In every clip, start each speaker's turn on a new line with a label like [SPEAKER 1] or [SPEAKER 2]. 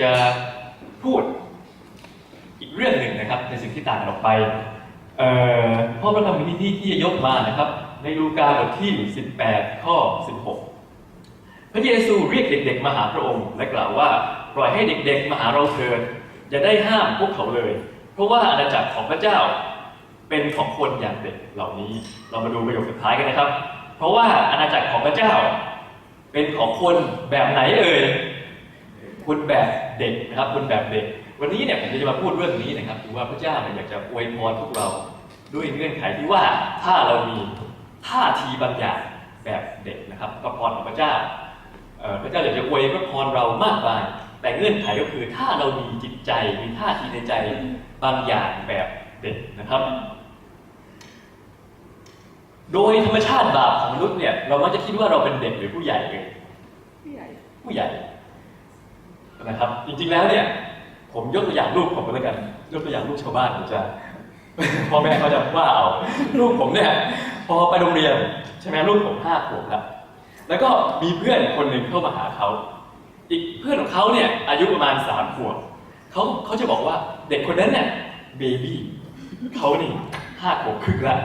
[SPEAKER 1] จะพูดอีกเรื่องหนึ่งนะครับ ในสิ่งที่ต่างกันออกไปเอ่อข้อพระคัมภีร์ที่ที่จะยกมานะครับ ในลูกาบทที่ 18 ข้อ 16 พระเยซูเรียกเด็กๆมาหาพระองค์ และกล่าวว่าปล่อยให้เด็กๆมาหาเราเถิดอย่าได้ห้ามพวกเขาเลย เพราะว่าอาณาจักรของพระเจ้าเป็นของคนอย่างเด็กเหล่านี้ เรามาดูประโยคสุดท้ายกันนะครับ เพราะว่าอาณาจักรของพระเจ้า เป็นของคนแบบไหนเอ่ย คุณแบบเด็กนะครับคุณแบบเด็ก วันนี้เนี่ยผมจะมาพูดเรื่องนี้นะครับคือว่าพระเจ้าเนี่ยอยากจะอวยพรพวกเราด้วยเงื่อนไขที่ว่าถ้าเรามีท่าทีบางอย่างแบบเด็กนะครับพระพรของพระเจ้าเอ่อพระเจ้าอยากจะอวยพระพรเรามากมายแต่เงื่อนไขก็คือถ้าเรามีจิตใจมีท่าทีในใจบางอย่างแบบเด็กนะครับ โดยธรรมชาติบาปของมนุษย์เนี่ยเรามักจะคิดว่าเราเป็นเด็กหรือผู้ใหญ่เลย
[SPEAKER 2] ผู้ใหญ่
[SPEAKER 1] ผู้ใหญ่ นะครับ จริงๆแล้วเนี่ย ผมยกตัวอย่างลูกผมก็แล้วกันยกตัวอย่างลูกชาวบ้านผมจะพ่อแม่เขาจะว่าเอาลูกผมเนี่ย พอไปโรงเรียนใช่ไหมลูกผมห้าขวบครับแล้วก็มีเพื่อนคนหนึ่งเข้ามาหาเขา อีกเพื่อนของเขาเนี่ยอายุประมาณสามขวบเขาเขาจะบอกว่าเด็กคนนั้นเนี่ยเบบี้เขานี่ห้าขวบครึ่งละ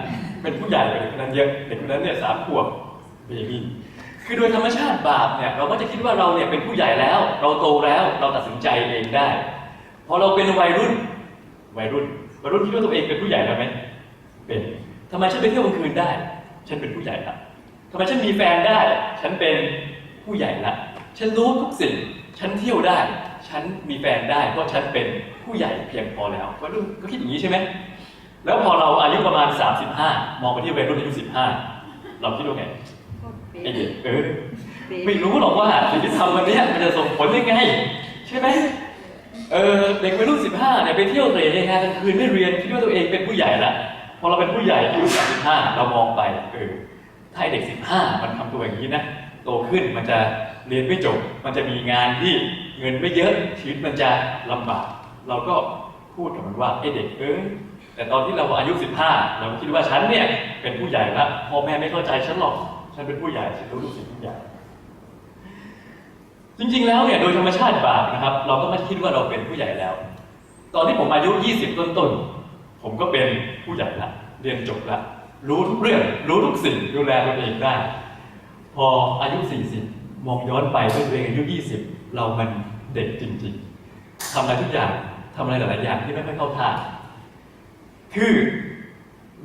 [SPEAKER 1] เป็นผู้ใหญ่กว่าเด็กคนนั้นเยอะเด็กคนนั้นเนี่ยสามขวบเบบี้ คือโดยธรรมชาติบาปเนี่ยเราก็จะคิดว่าเราเนี่ยเป็นผู้ใหญ่แล้ว เราโตแล้วเราตัดสินใจเองได้ พอเราเป็นวัยรุ่น วัยรุ่นวัยรุ่นคิดว่าตัวเองเป็นผู้ใหญ่แล้วไหมเป็นทำไมฉันไปเที่ยวกลางคืนได้ ฉันเป็นผู้ใหญ่ละทำไมฉันมีแฟนได้ ฉันเป็นผู้ใหญ่ละฉันรู้ทุกสิ่ง ฉันเที่ยวได้ ฉันมีแฟนได้เพราะฉันเป็นผู้ใหญ่เพียงพอแล้ววัยรุ่นก็คิดอย่างนี้ใช่ไหมแล้วพอเราอายุประมาณ 35 มองไปที่วัยรุ่นอายุ 15 เราคิดว่าไง ไอเด็กเออ
[SPEAKER 2] เป๊ะ
[SPEAKER 1] ไม่รู้หรอกว่าสิ่งที่ทำวันเนี้ยมันจะส่งผลยังไงใช่ไหมเออเด็กวัยรุ่นสิบห้าเนี่ยไปเที่ยวเตะในงานกลางคืนไม่เรียนคิดว่าตัวเองเป็นผู้ใหญ่ละพอเราเป็นผู้ใหญ่อายุสามสิบห้าเรามองไปเออถ้าไอ้เด็กสิบห้ามันทำตัวอย่างนี้นะโตขึ้นมันจะเรียนไม่จบ มันจะมีงานที่เงินไม่เยอะชีวิตมันจะลำบาก เราก็พูดกับมันว่าไอ้เด็กเออแต่ตอนที่เราอายุสิบห้าเราคิดว่าฉันเนี่ยเป็นผู้ใหญ่ละพ่อแม่ไม่เข้าใจฉันหรอก ฉันเป็นผู้ใหญ่ฉันรู้ทุกสิ่งทุกอย่างจริงๆ แล้วเนี่ยโดยธรรมชาติบาปนะครับ เราก็ไม่คิดว่าเราเป็นผู้ใหญ่แล้ว ตอนที่ผมอายุ 20 ต้นๆ ผมก็เป็นผู้ใหญ่ละเรียนจบละรู้ทุกเรื่อง รู้ทุกสิ่งดูแลตัวเองได้ พออายุ 40 มองย้อนไปเมื่อตัวเองอายุ 20 เรามันเด็กจริงๆทำอะไรทุกอย่างทำอะไรหลายๆอย่างที่ไม่ค่อยเข้าท่าคือ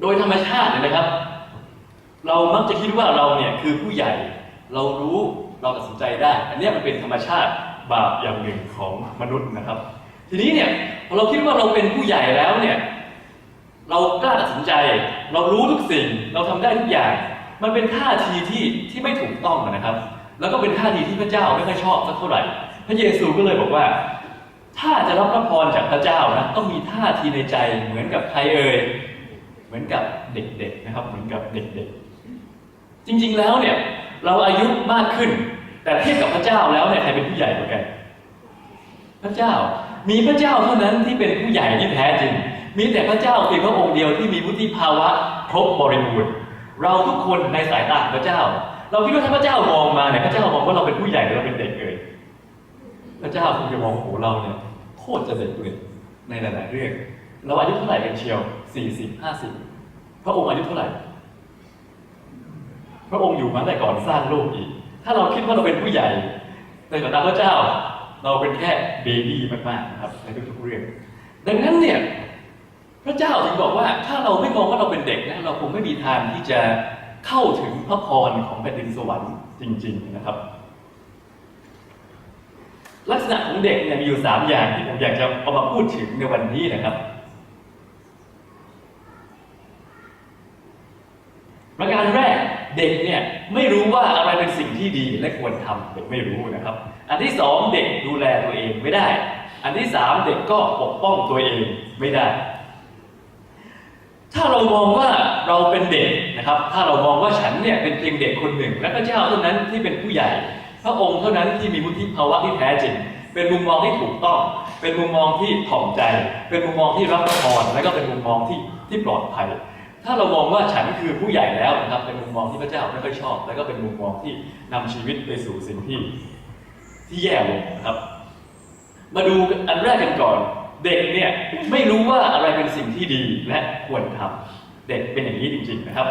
[SPEAKER 1] โดยธรรมชาติเนี่ยนะครับ เรามักจะคิดว่าเราเนี่ยคือผู้ใหญ่ เรารู้เราตัดสินใจได้ อันนี้มันเป็นธรรมชาติบาปอย่างหนึ่งของมนุษย์นะครับ ทีนี้เนี่ยพอเราคิดว่าเราเป็นผู้ใหญ่แล้วเนี่ยเรากล้าตัดสินใจ เรารู้ทุกสิ่ง เราทำได้ทุกอย่าง มันเป็นท่าทีที่ที่ไม่ถูกต้องนะครับ แล้วก็เป็นท่าทีที่พระเจ้าไม่ค่อยชอบสักเท่าไหร่ พระเยซูก็เลยบอกว่า ถ้าจะรับพระพรจากพระเจ้านะต้องมีท่าทีในใจเหมือนกับใครเอ่ยเหมือนกับเด็กๆนะครับ เหมือนกับเด็กๆ จริงๆแล้วเนี่ยเราอายุมากขึ้น แต่เทียบกับพระเจ้าแล้วเนี่ยใครเป็นผู้ใหญ่กว่ากัน พระเจ้ามีพระเจ้าเท่านั้นที่เป็นผู้ใหญ่ที่แท้จริง มีแต่พระเจ้าเพียงพระองค์เดียวที่มีวุฒิภาวะครบบริบูรณ์เราทุกคนในสายตาของพระเจ้า เราคิดว่าถ้าพระเจ้ามองมาเนี่ยพระเจ้ามองว่าเราเป็นผู้ใหญ่หรือเราเป็นเด็กเลยพระเจ้าคงจะมองโหเราเนี่ยโคตรจะเด็กเลยในหลาย ๆ เรื่องเราอายุเท่าไหร่กันเชียวสี่สิบห้าสิบพระองค์อายุเท่าไหร่ ระองค์อยู่มาแต่ก่อนสร้างโลกอีก ถ้าเราคิดว่าเราเป็นผู้ใหญ่ในสายตาพระเจ้า เราเป็นแค่เบบี้มากๆนะครับในทุกๆเรื่อง ดังนั้นเนี่ยพระเจ้าถึงบอกว่าถ้าเราไม่มองว่าเราเป็นเด็กนะเราคงไม่มีทางที่จะเข้าถึงพระพรของแผ่นดินสวรรค์จริง ๆนะครับ ลักษณะของเด็กเนี่ยมีอยู่สามอย่างที่ผมอยากจะเอามาพูดถึงในวันนี้นะครับประการแรก ไม่รู้ว่าอะไรเป็นสิ่งที่ดีและควรทำเด็กไม่รู้นะครับ อันที่สองเด็กดูแลตัวเองไม่ได้ อันที่สามเด็กก็ปกป้องตัวเองไม่ได้ ถ้าเรามองว่าเราเป็นเด็กนะครับ ถ้าเรามองว่าฉันเนี่ยเป็นเพียงเด็กคนหนึ่ง และพระเจ้าเท่านั้นที่เป็นผู้ใหญ่ พระองค์เท่านั้นที่มีวุฒิภาวะที่แท้จริงเป็นมุมมองที่ถูกต้อง เป็นมุมมองที่ถ่อมใจ เป็นมุมมองที่รับพระพรและก็เป็นมุมมองที่ที่ปลอดภัย ถ้าเรามองว่าฉันคือผู้ใหญ่แล้วนะครับเป็นมุมมองที่พระเจ้าไม่ค่อยชอบ และก็เป็นมุมมองที่นำชีวิตไปสู่สิ่งที่ที่แย่ลงนะครับ มาดูอันแรกกันก่อน เด็กเนี่ยไม่รู้ว่าอะไรเป็นสิ่งที่ดีและควรทำเด็กเป็นอย่างนี้จริง ๆนะครับ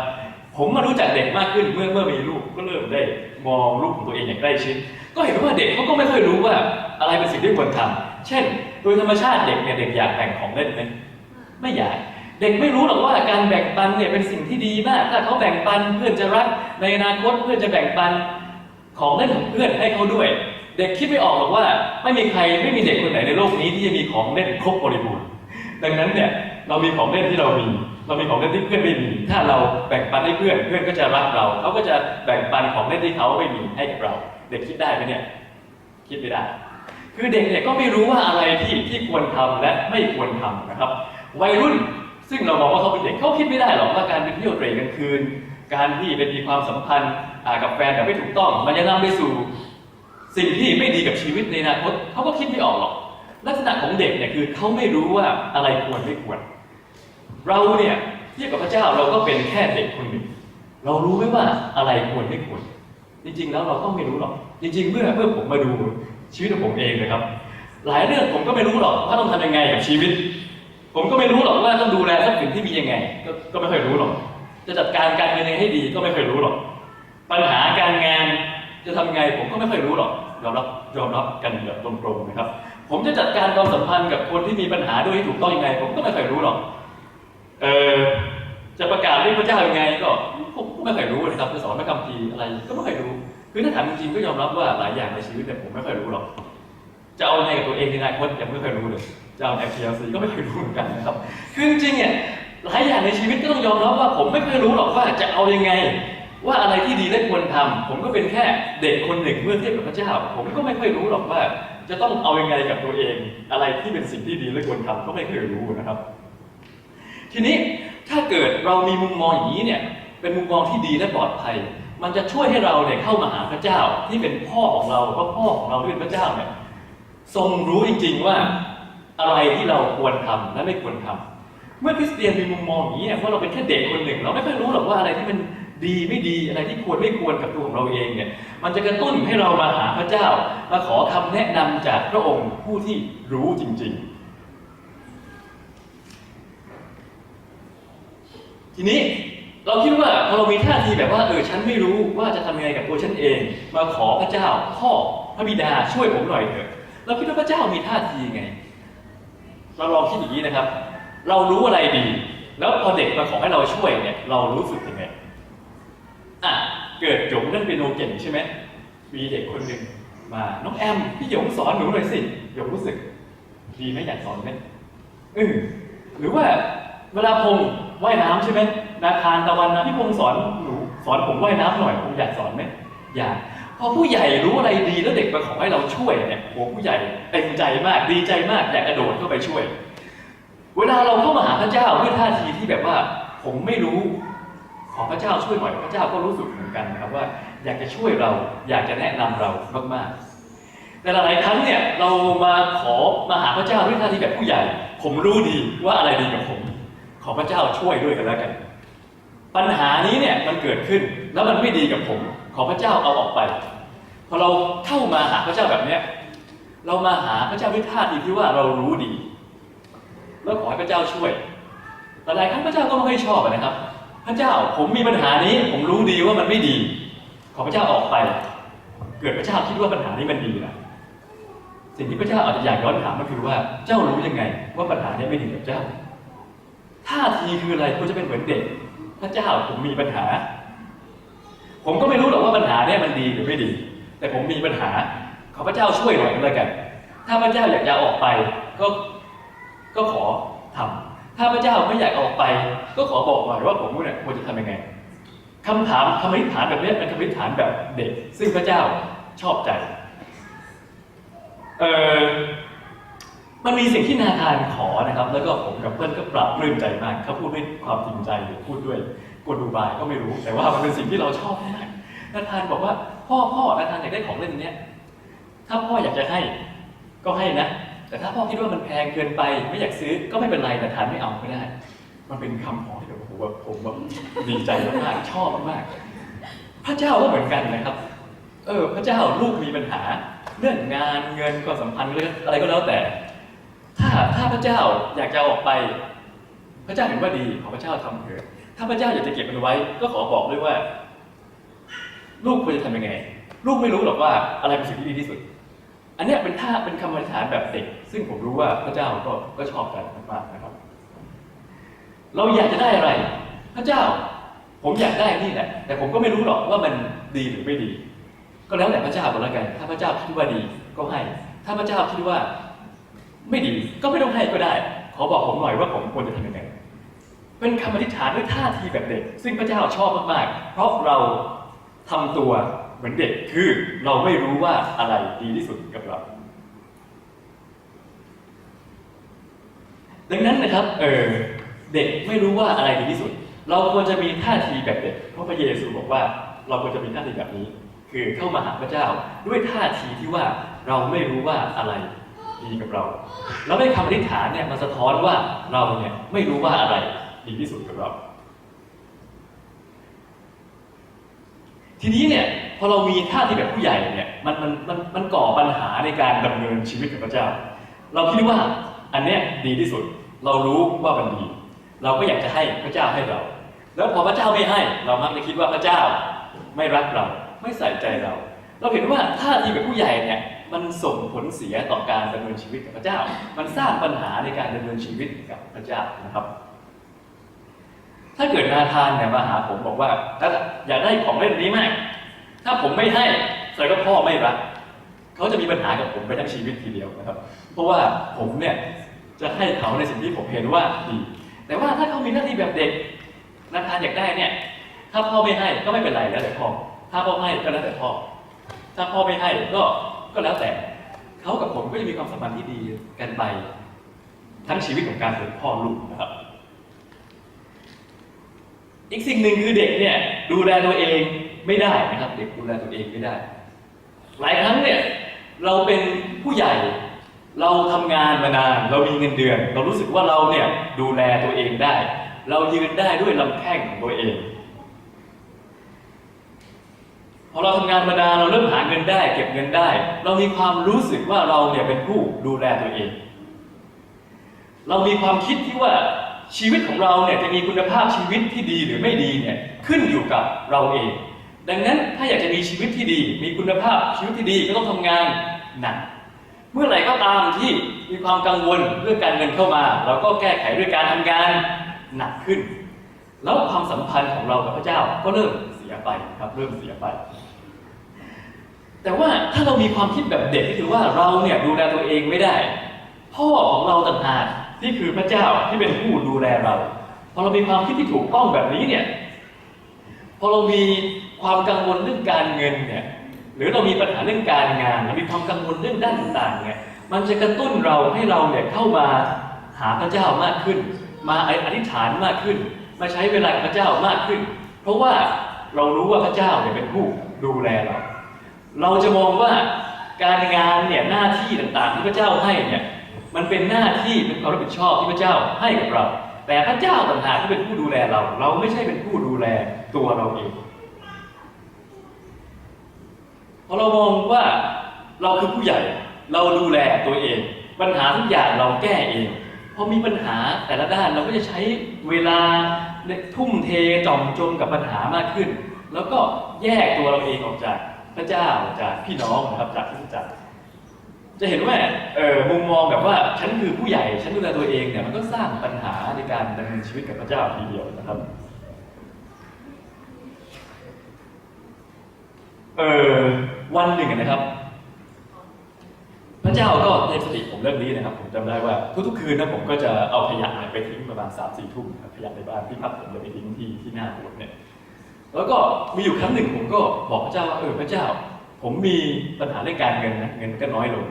[SPEAKER 1] ผมมารู้จักเด็กมากขึ้นเมื่อเมื่อมีลูกก็เริ่มได้มองลูกของตัวเองอย่างใกล้ชิดก็เห็นว่าเด็กเขาก็ไม่ค่อยรู้ว่าอะไรเป็นสิ่งที่ควรทำเช่น โดยธรรมชาติเด็กเนี่ยเด็กอยากแบ่งของเล่นไหมไม่อยาก เด็กไม่รู้หรอกว่าการแบ่งปันเนี่ยเป็นสิ่งที่ดีมาก ถ้าเขาแบ่งปันเพื่อนจะรักในอนาคตเพื่อนจะแบ่งปันของเล่นของเพื่อนให้เขาด้วย เด็กคิดไม่ออกหรอกว่าไม่มีใครไม่มีเด็กคนไหนในโลกนี้ที่จะมีของเล่นครบบริบูรณ์ดังนั้นเนี่ยเรามีของเล่นที่เรามีเรามีของเล่นที่เพื่อนไม่มี ถ้าเราแบ่งปันให้เพื่อน เพื่อนก็จะรักเรา เขาก็จะแบ่งปันของเล่นที่เขาไม่มีให้กับเรา เด็กคิดได้ไหมเนี่ย คิดไม่ได้ คือเด็กเนี่ยก็ไม่รู้ว่าอะไรที่ที่ควรทำและไม่ควรทำนะครับ วัยรุ่น ซึ่งเรามองว่าเขาเป็นเด็กเขาคิดไม่ได้หรอกว่าการไปเที่ยวเตร่กลางคืน การที่ไปมีความสัมพันธ์กับแฟนแบบไม่ถูกต้อง มันจะนำไปสู่สิ่งที่ไม่ดีกับชีวิตในอนาคตเขาก็คิดไม่ออกหรอก ลักษณะของเด็กเนี่ยคือเขาไม่รู้ว่าอะไรควรไม่ควร เราเนี่ยเทียบกับพระเจ้าเราก็เป็นแค่เด็กคนหนึ่ง เรารู้ไหมว่าอะไรควรไม่ควร จริง ๆ แล้วเราก็ไม่รู้หรอก จริง ๆ เมื่อเมื่อผมมาดูชีวิตของผมเองนะครับ หลายเรื่องผมก็ไม่รู้หรอกว่าต้องทำยังไงกับชีวิต ผมก็ไม่รู้หรอกว่าต้องดูแลทรัพย์สินที่มียังไง ก็ก็ไม่เคยรู้หรอก จะจัดการการเงินยังไงให้ดีก็ไม่เคยรู้หรอก ปัญหาการงานจะทำไงผมก็ไม่เคยรู้หรอกยอมรับยอมรับกันแบบตรงๆนะครับ ผมจะจัดการความสัมพันธ์กับคนที่มีปัญหาด้วยให้ถูกต้องยังไง ผมก็ไม่เคยรู้หรอก เออจะประกาศเรื่องพระเจ้ายังไงก็ผมก็ไม่เคยรู้นะครับจะสอนพระคัมภีร์อะไรก็ไม่เคยรู้ คือถ้าถามจริงๆก็ยอมรับว่าหลายอย่างในชีวิตเนี่ยผมไม่เคยรู้หรอก จะเอายังไงกับตัวเองในอนาคตยังไม่เคยรู้เลย จะเอา FPLC ก็ไม่เคยรู้เหมือนกันนะครับ คือจริงๆเนี่ยหลายอย่างในชีวิตก็ต้องยอมรับว่าผมไม่เคยรู้หรอกว่าจะเอายังไง ว่าอะไรที่ดีและควรทำผมก็เป็นแค่เด็กคนหนึ่งเมื่อเทียบกับพระเจ้า ผมก็ไม่ค่อยรู้หรอกว่า จะต้องเอายังไงกับตัวเอง อะไรที่เป็นสิ่งที่ดีและควรทำก็ไม่เคยรู้นะครับ ทีนี้ถ้าเกิดเรามีมุมมองอย่างนี้เนี่ยเป็นมุมมองที่ดีและปลอดภัย มันจะช่วยให้เราเนี่ยเข้ามาหาพระเจ้าที่เป็นพ่อของเราเพราะพ่อของเราที่เป็นพระเจ้าเนี่ยทรงรู้จริง ๆ ว่า อะไรที่เราควรทำและไม่ควรทำเมื่อคริสเตียนมีมุมมองอย่างนี้เนี่ยว่าเราเป็นแค่เด็กคนหนึ่ง เราไม่ค่อยรู้หรอกว่าอะไรที่มันดีไม่ดีอะไรที่ควรไม่ควรกับตัวของเราเองเนี่ยมันจะกระตุ้นให้เรามาหาพระเจ้ามาขอคำแนะนำจากพระองค์ผู้ที่รู้จริง ๆ ทีนี้เราคิดว่าพอเรามีท่าทีแบบว่าเออฉันไม่รู้ว่าจะทำยังไงกับตัวฉันเอง มาขอพระเจ้าพ่อพระบิดาช่วยผมหน่อยเถอะเราคิดว่าพระเจ้ามีท่าทียังไง เราลองคิดอย่างนี้นะครับ เรารู้อะไรดี แล้วพอเด็กมาขอให้เราช่วยเนี่ย เรารู้สึกยังไงอะเกิดหยงเล่นเปียโนเก่งใช่ไหมมีเด็กคนหนึ่งมา น้องแอม พี่หยงสอนหนูหน่อยสิ หยงรู้สึก ดีไหมอยากสอนไหมเออหรือว่าเวลาพงว่ายน้ำใช่ไหมนาคารตะวันนะพี่พงสอนหนูสอนผมว่ายน้ำหน่อยผมอยากสอนไหมอยาก อผู้ใหญ่รู้อะไรดีแล้วเด็กมาขอให้เราช่วยเนี่ยโหผู้ใหญ่เต็มใจมากดีใจมากอยากกระโดดเข้าไปช่วย เวลาเราเข้ามาหาพระเจ้าด้วยท่าทีที่แบบว่า ผมไม่รู้ ขอพระเจ้าช่วยหน่อยพระเจ้าก็รู้สึกเหมือนกันนะครับว่า อยากจะช่วยเราอยากจะแนะนำเรามากๆแต่หลายๆครั้งเนี่ยเรามาขอมาหาพระเจ้าด้วยท่าทีแบบผู้ใหญ่ ผมรู้ดีว่าอะไรดีกับผม ขอพระเจ้าช่วยด้วยกันแล้วกัน ปัญหานี้เนี่ยมันเกิดขึ้นแล้วมันไม่ดีกับผม ขอพระเจ้าเอาออกไป พอเราเข้ามาหาพระเจ้าแบบเนี้ยเรามาหาพระเจ้าด้วยท่าทีที่ว่าเรารู้ดี แล้วขอให้พระเจ้าช่วยแต่หลายครั้งพระเจ้าก็ไม่ค่อยชอบนะครับ พระเจ้าผมมีปัญหานี้ ผมรู้ดีว่ามันไม่ดี ขอพระเจ้าออกไป เกิดพระเจ้าคิดว่าปัญหานี้มันดีนะสิ่งที่พระเจ้าอาจจะอยากย้อนถามก็คือว่าเจ้ารู้ยังไง ว่าปัญหานี้ไม่ดีกับเจ้าท่าทีคืออะไรควรจะเป็นเหมือนเด็ก พระเจ้าผมมีปัญหา ผมก็ไม่รู้หรอกว่าปัญหาเนี่ยมันดีหรือไม่ดี แต่ผมมีปัญหา ขอพระเจ้าช่วยหน่อยก็แล้วกัน ถ้าพระเจ้าอยากจะออกไป ก็ก็ขอทำถ้าพระเจ้าไม่อยากออกไป ก็ขอบอกหน่อยว่าผมเนี่ยควรจะทำยังไงคำถามคำอธิฐานแบบนี้เป็นคำอธิฐานแบบเด็ก ซึ่งพระเจ้าชอบใจเออมันมีสิ่งที่นาธานขอนะครับ แล้วก็ผมกับเพื่อนก็ปรับปลื้มใจมากเขาพูดด้วยความจริงใจหรือพูดด้วยกลอุบายก็ไม่รู้ แต่ว่ามันเป็นสิ่งที่เราชอบมากนาธานบอกว่า พ่อพ่อนาธานอยากได้ของเล่นเนี้ยถ้าพ่ออยากจะให้ก็ให้นะ แต่ถ้าพ่อคิดว่ามันแพงเกินไป ไม่อยากซื้อก็ไม่เป็นไรแต่ทานไม่เอาก็ได้ มันเป็นคำขอที่แบบโอ้โหแบบผมแบบดีใจมากๆชอบมากๆพระเจ้าก็เหมือนกันนะครับ เออ พระเจ้าลูกมีปัญหา เรื่องงานเงินความสัมพันธ์เรื่องอะไรก็แล้วแต่ ถ้าถ้าพระเจ้าอยากจะอออกไป พระเจ้าเห็นว่าดีขอพระเจ้าทำเถิดถ้าพระเจ้าอยากจะเก็บมันไว้ ก็ขอบอกด้วยว่า ลูกควรจะทำยังไง ลูกไม่รู้หรอกว่าอะไรเป็นสิ่งที่ดีที่สุด อันเนี้ยเป็นท่าเป็นคำอธิษฐานแบบเด็ก ซึ่งผมรู้ว่าพระเจ้าก็ก็ชอบกันมากๆนะครับ เราอยากจะได้อะไร พระเจ้า ผมอยากได้นี่แหละ แต่ผมก็ไม่รู้หรอกว่ามันดีหรือไม่ดี ก็แล้วแต่พระเจ้าก็แล้วกัน ถ้าพระเจ้าคิดว่าดีก็ให้ ถ้าพระเจ้าคิดว่า ไม่ดีก็ไม่ต้องให้ก็ได้ ขอบอกผมหน่อยว่าผมควรจะทำยังไงเป็นคำอธิษฐานด้วยท่าทีแบบเด็ก ซึ่งพระเจ้าชอบมากๆ เพราะเรา ทำตัวเหมือนเด็กคือเราไม่รู้ว่าอะไรดีที่สุดกับเรา ดังนั้นนะครับเออเด็กไม่รู้ว่าอะไรดีที่สุด เราควรจะมีท่าทีแบบเด็กเพราะพระเยซูบอกว่า เราควรจะมีท่าทีแบบนี้ คือเข้ามาหาพระเจ้าด้วยท่าทีที่ว่าเราไม่รู้ว่าอะไรดีกับเรา แล้วในคำอธิษฐานเนี่ยมันสะท้อนว่าเราเนี่ยไม่รู้ว่าอะไรดีที่สุดกับเรา ทีนี้เนี่ยพอเรามีท่าที่แบบผู้ใหญ่เนี่ยมันมันมันมันก่อปัญหาในการดำเนินชีวิตกับพระเจ้า เราคิดว่าอันเนี้ยดีที่สุด เรารู้ว่ามันดี เราก็อยากจะให้พระเจ้าให้เรา แล้วพอพระเจ้าไม่ให้ เรามักจะคิดว่าพระเจ้าไม่รักเราไม่ใส่ใจเรา เราเห็นว่าท่าทีแบบผู้ใหญ่เนี่ยมันส่งผลเสียต่อการดำเนินชีวิตกับพระเจ้า มันสร้างปัญหาในการดำเนินชีวิตกับพระเจ้านะครับ ถ้าเกิดนาธานเนี่ยมาหาผมบอกว่าถ้าอยากได้ของเล่นนี้มาก ถ้าผมไม่ให้แสดงว่าพ่อไม่รักเขาจะมีปัญหากับผมไปทั้งชีวิตทีเดียวนะครับ เพราะว่าผมเนี่ยจะให้เขาในสิ่งที่ผมเห็นว่าดีแต่ว่าถ้าเขามีหน้าที่แบบเด็กนาธานอยากได้เนี่ย ถ้าพ่อไม่ให้ก็ไม่เป็นไรแล้วแต่พ่อถ้าพ่อให้ก็แล้วแต่พ่อถ้าพ่อไม่ให้ก็ก็แล้วแต่เขากับผมก็จะมีความสัมพันธ์ที่ดีกันไป ทั้งชีวิตของการเป็นพ่อลูกนะครับ อีกสิ่งหนึ่งคือเด็กเนี่ยดูแลตัวเองไม่ได้นะครับ เด็กดูแลตัวเองไม่ได้ หลายครั้งเนี่ยเราเป็นผู้ใหญ่ เราทำงานมานาน เรามีเงินเดือน เรารู้สึกว่าเราเนี่ยดูแลตัวเองได้ เรายืนได้ด้วยลำแข้งของตัวเองพอเราทำงานมานานเราเริ่มหาเงินได้ เก็บเงินได้ เรามีความรู้สึกว่าเราเนี่ยเป็นผู้ดูแลตัวเอง เรามีความคิดที่ว่า ชีวิตของเราเนี่ยจะมีคุณภาพชีวิตที่ดีหรือไม่ดีเนี่ยขึ้นอยู่กับเราเอง ดังนั้นถ้าอยากจะมีชีวิตที่ดี มีคุณภาพชีวิตที่ดีก็ต้องทำงานหนักเมื่อไหร่ก็ตามที่มีความกังวลเรื่องการเงินเข้ามา เราก็แก้ไขด้วยการทำงานหนักขึ้น แล้วความสัมพันธ์ของเรากับพระเจ้าก็เริ่มเสียไปครับเริ่มเสียไป แต่ว่าถ้าเรามีความคิดแบบเด็กก็คือว่าเราเนี่ยดูแลตัวเองไม่ได้ พ่อของเราต่างหาก ที่คือพระเจ้าที่เป็นผู้ดูแลเรา พอเรามีความคิดที่ถูกต้องแบบนี้เนี่ย พอเรามีความกังวลเรื่องการเงินเนี่ย หรือเรามีปัญหาเรื่องการงานเรามีความกังวลเรื่องด้านต่างๆเนี่ย มันจะกระตุ้นเราให้เราเนี่ยเข้ามาหาพระเจ้ามากขึ้น มาอธิษฐานมากขึ้น มาใช้เวลาพระเจ้ามากขึ้น เพราะว่าเรารู้ว่าพระเจ้าเนี่ยเป็นผู้ดูแลเรา เราจะมองว่าการงานเนี่ยหน้าที่ต่างๆที่พระเจ้าให้เนี่ย มันเป็นหน้าที่เป็นความรับผิดชอบที่พระเจ้าให้กับเรา แต่พระเจ้าต่างหากที่เป็นผู้ดูแลเรา เราไม่ใช่เป็นผู้ดูแลตัวเราเองพอเรามองว่าเราคือผู้ใหญ่เราดูแลตัวเอง ปัญหาทุกอย่างเราแก้เองพอมีปัญหาแต่ละด้านเราก็จะใช้เวลาทุ่มเทจอมจมกับปัญหามากขึ้น แล้วก็แยกตัวเราเองออกจากพระเจ้าจากพี่น้องนะครับจากที่จักร จะเห็นว่าเออมุมมองแบบว่าฉันคือผู้ใหญ่ฉันดูแลตัวเองเนี่ยมันก็สร้างปัญหาในการดำเนินชีวิตกับพระเจ้าทีเดียวนะครับเออวันหนึ่งนะครับ พระเจ้าก็เทสติผมเรื่องนี้นะครับ ผมจำได้ว่าทุกๆคืนนะผมก็จะเอาขยะไปทิ้งประมาณสามสี่ทุ่มครับขยะในบ้านที่พักผมจะไปทิ้งที่ที่หน้าโบสถ์เนี่ยแล้วก็มีอยู่ครั้งหนึ่งผมก็บอกพระเจ้าว่าเออพระเจ้า ผมมีปัญหาเรื่องการเงินนะเงินก็น้อยลง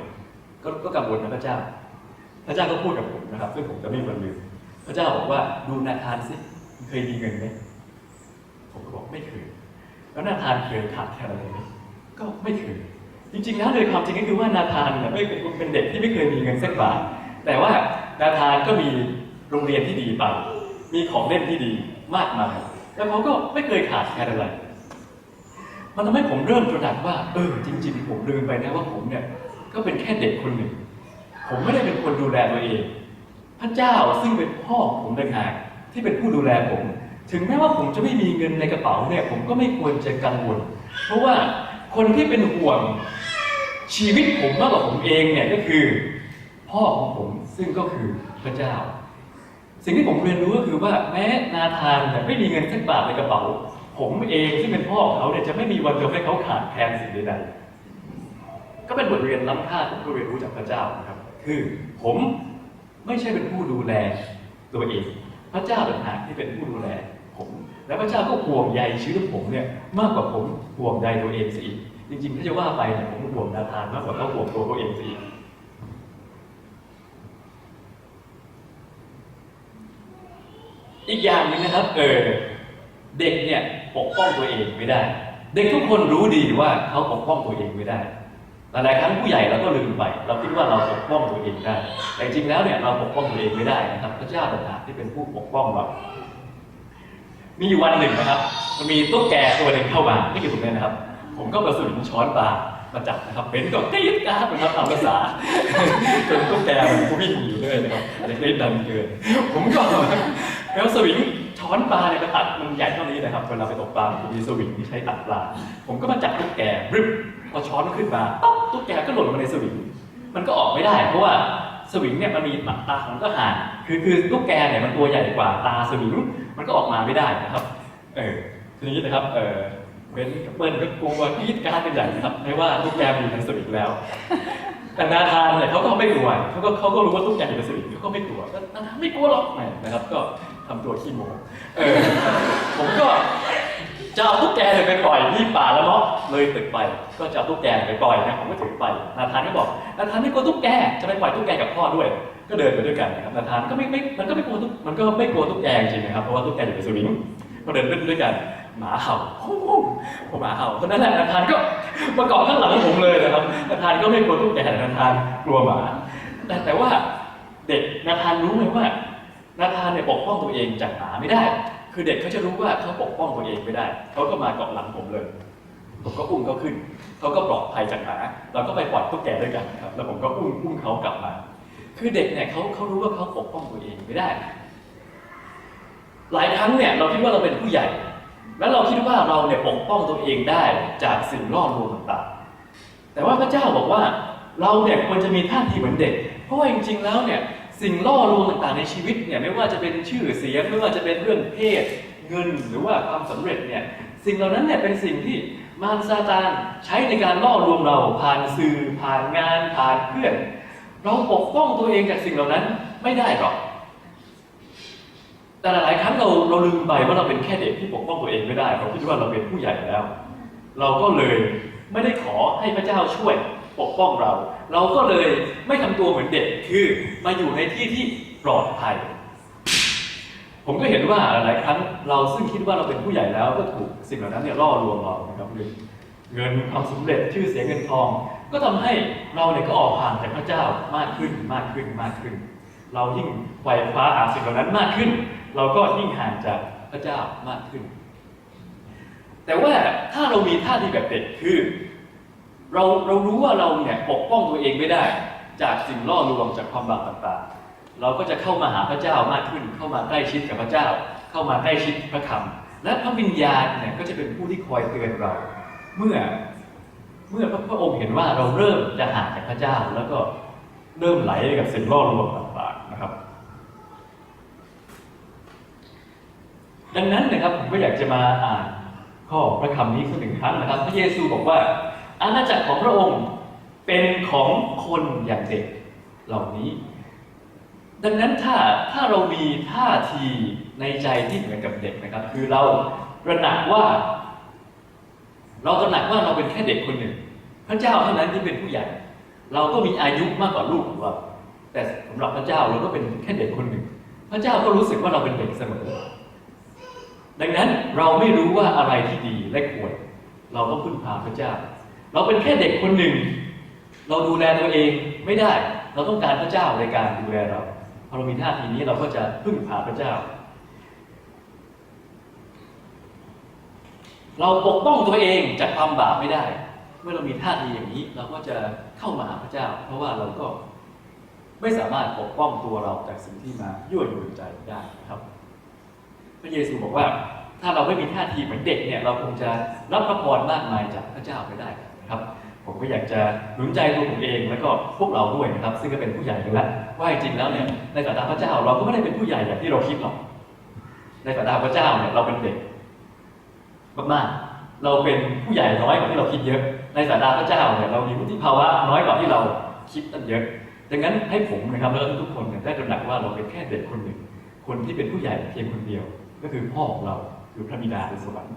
[SPEAKER 1] ก็ก็กังวลนะพระเจ้า พระเจ้าก็พูดกับผมนะครับ ซึ่งผมจะไม่มีวันลืมพระเจ้าบอกว่าดูนาธานสิเคยมีเงินไหมผมก็บอกไม่เคยแล้วนาธานเคยขาดแคลนอะไรไหมก็ไม่เคยจริงๆแล้วโดยความจริงก็คือว่านาธานเนี่ยไม่เป็นเป็นเด็กที่ไม่เคยมีเงินสักบาทแต่ว่านาธานก็มีโรงเรียนที่ดีไปมีของเล่นที่ดีมากมายแล้วเขาก็ไม่เคยขาดแคลนอะไร มันทำให้ผมเริ่มตระหนักว่าเออจริง ๆ ผมลืมไปนะว่าผมเนี่ย ก็เป็นแค่เด็กคนหนึ่ง ผมไม่ได้เป็นคนดูแลตัวเอง พระเจ้าซึ่งเป็นพ่อผมต่างหากที่เป็นผู้ดูแลผม ถึงแม้ว่าผมจะไม่มีเงินในกระเป๋าเนี่ย ผมก็ไม่ควรจะกังวล เพราะว่าคนที่เป็นห่วงชีวิตผมมากกว่าผมเองเนี่ยก็คือ พ่อของผมซึ่งก็คือพระเจ้า สิ่งที่ผมเรียนรู้ก็คือว่าแม้นาธานเนี่ยไม่มีเงินสักบาทในกระเป๋า ผมเองที่เป็นพ่อของเขาเนี่ยจะไม่มีวันทำให้เขาขาดแคลนสิ่งใดๆก็เป็นบทเรียนล้ำค่าที่ผมก็เรียนรู้จากพระเจ้านะครับ คือผมไม่ใช่เป็นผู้ดูแลตัวเอง พระเจ้าต่างหากที่เป็นผู้ดูแลผม และพระเจ้าก็ห่วงใยชีวิตผมเนี่ยมากกว่าผมห่วงใยตัวเองซะอีก จริงๆ ถ้าจะว่าไปเนี่ยผมห่วงนาธานมากกว่าเขาห่วงตัวเขาเองซะอีกอีกอย่างหนึ่งนะครับ เออเด็กเนี่ย ปกป้องตัวเองไม่ได้ เด็กทุกคนรู้ดีว่าเขาปกป้องตัวเองไม่ได้หลายๆครั้งผู้ใหญ่เราก็ลืมไป เราคิดว่าเราปกป้องตัวเองได้ แต่จริงๆแล้วเนี่ยเราปกป้องตัวเองไม่ได้นะครับพระเจ้าต่างหากที่เป็นผู้ปกป้องเรามีอยู่วันหนึ่งนะครับ มันมีตุ๊กแกตัวหนึ่งเข้ามานี่คือผมเลยนะครับ ผมก็ประสุนช้อนปลามาจับนะครับเป็นก็กรี๊ดกราดนะครับตามภาษาจนตุ๊กแกมันวิ่งหนีเลยนะครับอาจจะกรี๊ดดังเกินผมก็แล้วสวิง ช้อนปลาเนี่ยกระตัดมันใหญ่เท่านี้นะครับ เวลาไปตกปลาผมมีสวิงที่ใช้ตัดปลา ผมก็มาจับตุ๊กแกรึบพอช้อนมันขึ้นมาปั๊บตุ๊กแกก็หล่นลงมาในสวิง มันก็ออกไม่ได้ เพราะว่าสวิงเนี่ยมันมีหมักตาของมันก็ห่าง คือคือตุ๊กแกเนี่ยมันตัวใหญ่กว่าตาสวิง มันก็ออกมาไม่ได้นะครับ เออ ทีนี้นะครับ เออเบนกับเปิ้ลก็กลัวกรีดการกันใหญ่นะครับ ไม่ว่าตุ๊กแกมีในสวิงแล้วแต่นาธานเนี่ยเขาก็ไม่กลัวเขาก็เขาก็รู้ว่าตุ๊กแกอยู่ในสวิงเขาก็ไม่กลัวนาธานไม่กลัวหรอกนะครับ ก็ ทำตัวขี้โมเออผมก็จะเอาตุ๊กแกเนี่ยไปปล่อยที่ป่าและเมาะเลยตึกไป ก็จะเอาตุ๊กแกไปปล่อยนะผมก็ถือไปนาธานก็บอกนาธานไม่กลัวตุ๊กแกจะไปปล่อยตุ๊กแกกับพ่อด้วย ก็เดินไปด้วยกันนะครับนาธานก็ไม่ไม่มันก็ไม่กลัวตุ๊กมันก็ไม่กลัวตุ๊กแกจริงนะครับเพราะว่าตุ๊กแกอยู่ในสวิงก็เดินไปด้วยกันหมาเห่าโอ้โหผมหมาเห่าคนนั้นแหละนาธานก็มาเกาะข้างหลังผมเลยนะครับนาธานก็ไม่กลัวตุ๊กแกนาธานกลัวหมาแต่แต่ว่าเด็กนาธานรู้ไหมว่า นาธานเนี่ยปกป้องตัวเองจากหมาไม่ได้ คือเด็กเขาจะรู้ว่าเขาปกป้องตัวเองไม่ได้ เขาก็มาเกาะหลังผมเลย ผมก็อุ้มเขาขึ้น เขาก็ปลอดภัยจากหมาเราก็ไปปล่อยตุ๊กแกด้วยกันครับ แล้วผมก็อุ้มอุ้มเขากลับมา คือเด็กเนี่ยเขาเขารู้ว่าเขาปกป้องตัวเองไม่ได้ หลายครั้งเนี่ยเราคิดว่าเราเป็นผู้ใหญ่ แล้วเราคิดว่าเราเนี่ยปกป้องตัวเองได้จากสิ่งล่อลวงต่างๆ แต่ว่าพระเจ้าบอกว่าเราเนี่ยควรจะมีท่าทีเหมือนเด็ก เพราะว่าจริงๆแล้วเนี่ย สิ่งล่อลวงต่างๆในชีวิตเนี่ยไม่ว่าจะเป็นชื่อเสียงไม่ว่าจะเป็นเรื่องเพศเงินหรือว่าความสำเร็จเนี่ยสิ่งเหล่านั้นเนี่ยเป็นสิ่งที่มารซาตานใช้ในการล่อลวงเราผ่านสื่อผ่านงานผ่านเพื่อน เราปกป้องตัวเองจากสิ่งเหล่านั้นไม่ได้หรอก แต่หลายครั้งเราเราลืมไปว่าเราเป็นแค่เด็กที่ปกป้องตัวเองไม่ได้เราคิดว่าเราเป็นผู้ใหญ่แล้ว เราก็เลยไม่ได้ขอให้พระเจ้าช่วยปกป้องเรา เราก็เลยไม่ทำตัวเหมือนเด็กคือมาอยู่ในที่ที่ปลอดภัย ผมก็เห็นว่าหลายครั้งเราซึ่งคิดว่าเราเป็นผู้ใหญ่แล้วก็ถูกสิ่งเหล่านั้นเนี่ยล่อลวงเรานะครับเงินเงินความสำเร็จชื่อเสียงเงินทอง ก็ทำให้เราเนี่ยก็ออกห่างจากพระเจ้ามากขึ้นมากขึ้นมากขึ้น เรายิ่งไขว่คว้าหาสิ่งเหล่านั้นมากขึ้น เราก็ยิ่งห่างจากพระเจ้ามากขึ้น แต่ว่าถ้าเรามีท่าทีแบบเด็กคือ เราเรารู้ว่าเราเนี่ยปกป้องตัวเองไม่ได้ จากสิ่งล่อลวงจากความบาปต่างๆ เราก็จะเข้ามาหาพระเจ้ามากขึ้น เข้ามาใกล้ชิดกับพระเจ้า เข้ามาใกล้ชิดพระคำและพระวิญญาณเนี่ยก็จะเป็นผู้ที่คอยเตือนเรา เมื่อเมื่อพระพระองค์เห็นว่าเราเริ่มจะห่างจากพระเจ้า แล้วก็เริ่มไหลไปกับสิ่งล่อลวงต่างๆนะครับ ดังนั้นนะครับผมก็อยากจะมาอ่านข้อพระคำนี้สักหนึ่งครั้งนะครับ พระเยซูบอกว่า อาณาจักรของพระองค์เป็นของคนอย่างเด็กเหล่านี้ ดังนั้นถ้าถ้าเรามีท่าทีในใจที่เหมือนกับเด็กนะครับ คือเราระหนักว่า เราตระหนักว่าเราเป็นแค่เด็กคนหนึ่ง พระเจ้าเท่านั้นที่เป็นผู้ใหญ่ เราก็มีอายุมากกว่าลูกของเราแต่สำหรับพระเจ้าเราก็เป็นแค่เด็กคนหนึ่ง พระเจ้าก็รู้สึกว่าเราเป็นเด็กเสมอ ดังนั้นเราไม่รู้ว่าอะไรที่ดีและควร เราก็พึ่งพาพระเจ้า เราเป็นแค่เด็กคนหนึ่ง เราดูแลตัวเองไม่ได้ เราต้องการพระเจ้าในการดูแลเราพอเรามีท่าทีนี้เราก็จะพึ่งพาพระเจ้า เราปกป้องตัวเองจากความบาปไม่ได้ เมื่อเรามีท่าทีอย่างนี้ เราก็จะเข้ามาหาพระเจ้า เพราะว่าเราก็ไม่สามารถปกป้องตัวเราจากสิ่งที่มายั่วยวนใจได้นะครับ พระเยซูบอกว่าถ้าเราไม่มีท่าทีเหมือนเด็กเนี่ย เราคงจะรับพระพรมากมายจากพระเจ้าไม่ได้ นะครับผมก็อยากจะหนุนใจตัวผมเองแล้วก็พวกเราด้วยนะครับ ซึ่งก็เป็นผู้ใหญ่กันแล้วว่าจริงแล้วเนี่ยในสายตาพระเจ้าเราก็ไม่ได้เป็นผู้ใหญ่อย่างที่เราคิดหรอกในสายตาพระเจ้าเนี่ยเราเป็นเด็กมากๆเราเป็นผู้ใหญ่น้อยกว่าที่เราคิดเยอะ ในสายตาพระเจ้าเนี่ยเรามีวุฒิภาวะน้อยกว่าที่เราคิดตั้งเยอะดังนั้นให้ผมนะครับแล้วก็ทุกคนเนี่ยได้ตระหนักว่าเราเป็นแค่เด็กคนหนึ่ง คนที่เป็นผู้ใหญ่เพียงคนเดียว ก็คือพ่อของเราคือพระบิดาในสวรรค์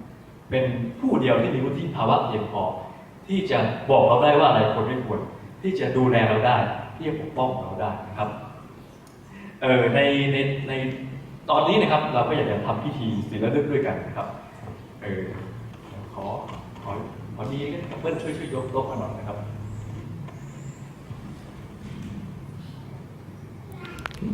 [SPEAKER 1] เป็นผู้เดียวที่มีวุฒิภาวะเพียงพอ ที่จะบอกเราได้ว่าอะไรควรไม่ควรที่จะดูแลเราได้ ที่จะปกป้องเราได้นะครับเออในในในตอนนี้นะครับ เราก็อยากจะทำพิธีศีลระลึกด้วยกันนะครับเออขอขอขอดีกันนะครับเบิ้ลช่วยช่วยยกโต๊ะมาหน่อยนะครับ